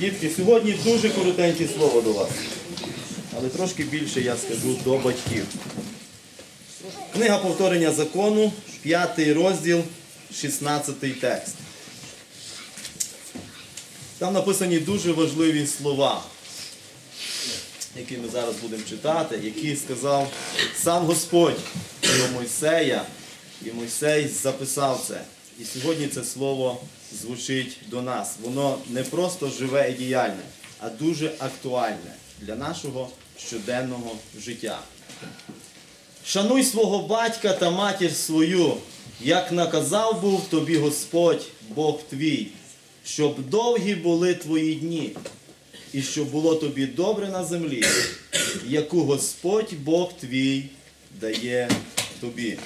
Дітки, сьогодні дуже коротеньке слово до вас. Але трошки більше я скажу до батьків. Книга повторення закону, п'ятий розділ, 16 текст. Там написані дуже важливі слова, які ми зараз будемо читати, які сказав сам Господь до Мойсея, і Мойсей записав це. І сьогодні це слово звучить до нас. Воно не просто живе і діяльне, а дуже актуальне для нашого щоденного життя. Шануй свого батька та матір свою, як наказав був тобі Господь, Бог твій, щоб довгі були твої дні, і щоб було тобі добре на землі, яку Господь Бог твій дає тобі.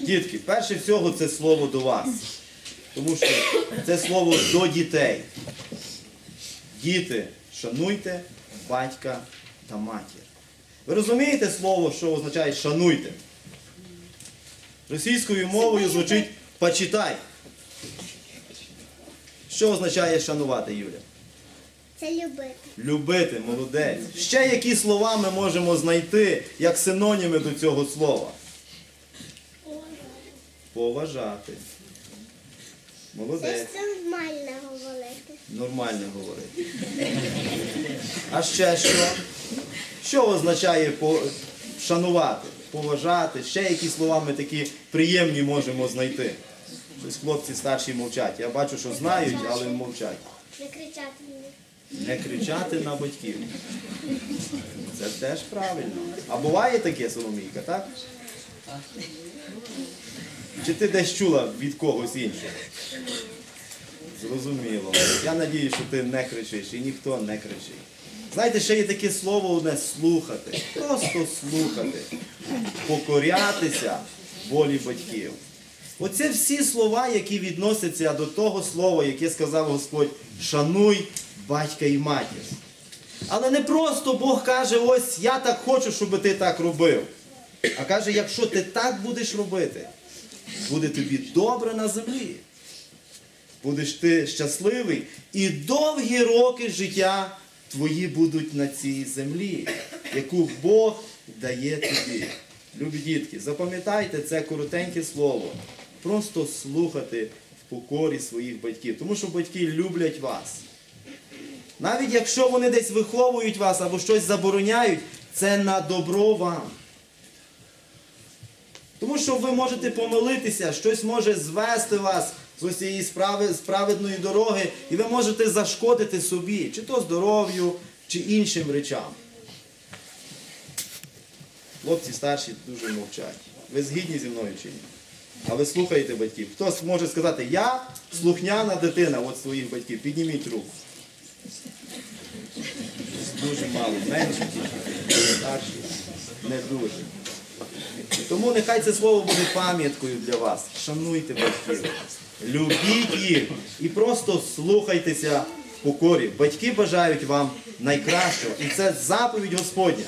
Дітки, перше всього це слово до вас. Тому що це слово до дітей. Діти, шануйте батька та матір. Ви розумієте слово, що означає шануйте? Російською мовою звучить почитай. Що означає шанувати, Юля? Це любити. Любити, молодець. Ще які слова ми можемо знайти як синоніми до цього слова? Поважати. Це Молодець. ж нормально говорити. Нормально говорити. А ще що? Що означає шанувати, поважати? Ще які слова ми такі приємні можемо знайти? Щось хлопці старші мовчать. Я бачу, що знають, але мовчать. Не кричати. Не кричати на батьків. Це теж правильно. А буває таке, Соломійка, так? Чи ти десь чула від когось іншого? Зрозуміло. Я надію, що ти не кричиш і ніхто не кричить. Знаєте, ще є таке слово одне слухати. Просто слухати. Покорятися волі батьків. Оце всі слова, які відносяться до того слова, яке сказав Господь, шануй батька і матір. Але не просто Бог каже, ось я так хочу, щоб ти так робив. А каже, якщо ти так будеш робити, буде тобі добре на землі. Будеш ти щасливий, і довгі роки життя твої будуть на цій землі, яку Бог дає тобі. Любі дітки, запам'ятайте це коротеньке слово. Просто слухати в покорі своїх батьків, тому що батьки люблять вас. Навіть якщо вони десь виховують вас або щось забороняють, це на добро вам. Тому що ви можете помилитися, щось може звести вас з цієї справи, з праведної дороги, і ви можете зашкодити собі, чи то здоров'ю, чи іншим речам. Хлопці старші дуже мовчать. Ви згідні зі мною чи ні? А ви слухаєте батьків. Хтось може сказати, я слухняна дитина от своїх батьків. Підніміть руку. Дуже мало, менше. Старші. Не дуже. Тому нехай це слово буде пам'яткою для вас. Шануйте батьків, любіть їх і просто слухайтеся покорі. Батьки бажають вам найкращого. І це заповідь Господня,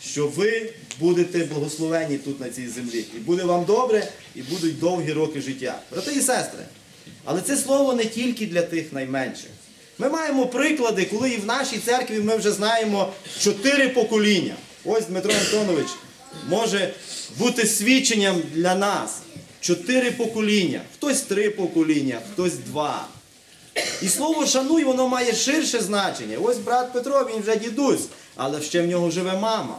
що ви будете благословені тут на цій землі. І буде вам добре, і будуть довгі роки життя. Брати і сестри. Але це слово не тільки для тих найменших. Ми маємо приклади, коли і в нашій церкві ми вже знаємо чотири покоління. Ось Дмитро Антонович може бути свідченням для нас. Чотири покоління. Хтось три покоління, хтось два. І слово шануй, воно має ширше значення. Ось брат Петро, він вже дідусь, але ще в нього живе мама.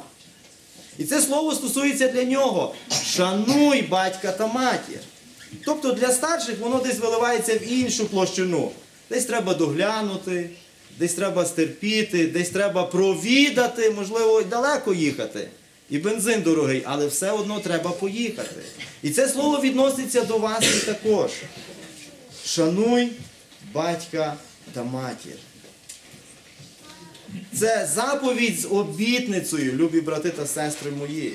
І це слово стосується для нього. Шануй батька та матір. Тобто для старших воно десь виливається в іншу площину. Десь треба доглянути, десь треба стерпіти, десь треба провідати, можливо, далеко їхати. І бензин дорогий, але все одно треба поїхати. І це слово відноситься до вас і також. Шануй батька та матір. Це заповідь з обітницею, любі брати та сестри мої.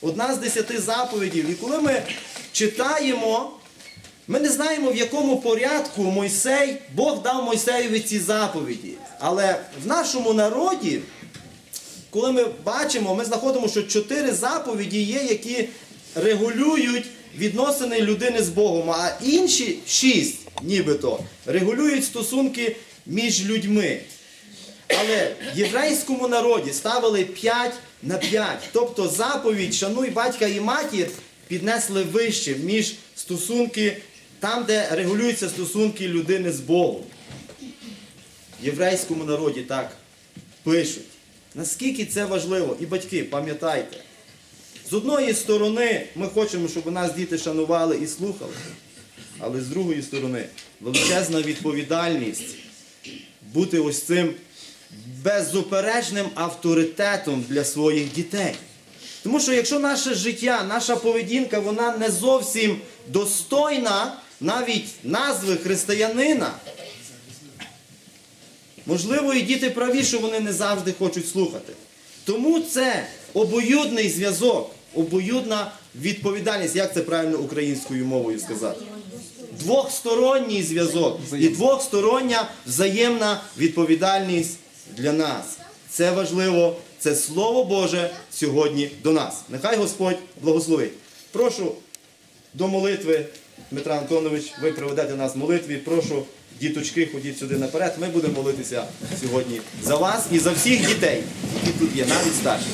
Одна з десяти заповідів. І коли ми читаємо, ми не знаємо, в якому порядку Мойсей, Бог дав Мойсеєві ці заповіді. Але в нашому народі, коли ми бачимо, ми знаходимо, що чотири заповіді є, які регулюють відносини людини з Богом, а інші шість нібито регулюють стосунки між людьми. Але в єврейському народі ставили 5 на 5. Тобто заповідь шануй батька і матір піднесли вище між стосунки, там, де регулюються стосунки людини з Богом. В єврейському народі так пишуть. Наскільки це важливо? І батьки, пам'ятайте. З одної сторони, ми хочемо, щоб нас діти шанували і слухали. Але з другої сторони, величезна відповідальність бути ось цим беззуперечним авторитетом для своїх дітей. Тому що якщо наше життя, наша поведінка, вона не зовсім достойна навіть назви християнина, можливо, і діти праві, що вони не завжди хочуть слухати. Тому це обоюдний зв'язок, обоюдна відповідальність, як це правильно українською мовою сказати. Двохсторонній зв'язок і двохстороння взаємна відповідальність для нас. Це важливо, це Слово Боже сьогодні до нас. Нехай Господь благословить. Прошу до молитви, Дмитро Антонович, ви приведете нас в молитві. Прошу, діточки, ходіть сюди наперед. Ми будемо молитися сьогодні за вас і за всіх дітей, які тут є, навіть старших.